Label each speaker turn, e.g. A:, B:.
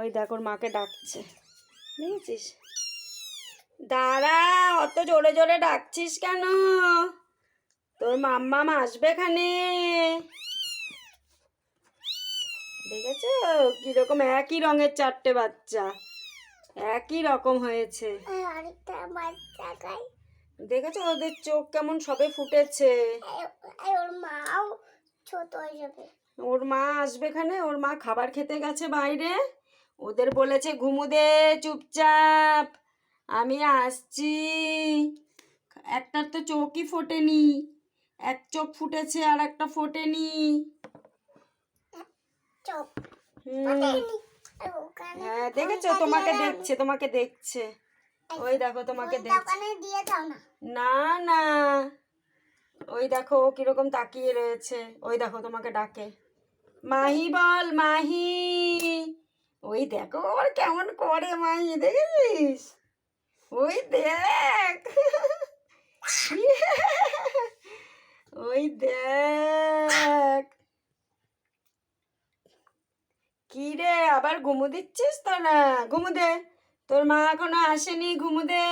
A: ওই দেখ ওর মাকে ডাকছে। দেখেছিস? দাঁড়া অত জোরে জোরে ডাকছিস কেন? তোর মাম্মাম আসবে এখানে। দেখেছ? কীরকম একই রঙের চারটে বাচ্চা। একই রকম হয়েছে। দেখেছ? ওদের চোখ কেমন সবে ফুটেছে।
B: ওর মাও ছোট হয়ে যাবে।
A: ওর মা আসবে এখানে? ওর মা খাবার খেতে গেছে বাইরে? ওদের বলেছে ঘুমু দে চুপচাপ। আমি আসছি। একটার তো চোখই ফোটেনি। এক চোখ ফুটেছে আর একটা ফোটেনি। হ্যাঁ দেখেছ? তোমাকে দেখছে তোমাকে দেখছে। ওই দেখো তোমাকে
B: না।
A: না ওই দেখো কীরকম তাকিয়ে রয়েছে। ওই দেখো তোমাকে ডাকে। মাহি বল মাহি। ওই দেখো ওর কেমন করে মাই দেখেছিস ওই দেখ। ওই দেখ। কি রে, আবার ঘুমু দিচ্ছিস তো না? ঘুমু দে। তোর মা এখনও আসেনি, ঘুমু দে।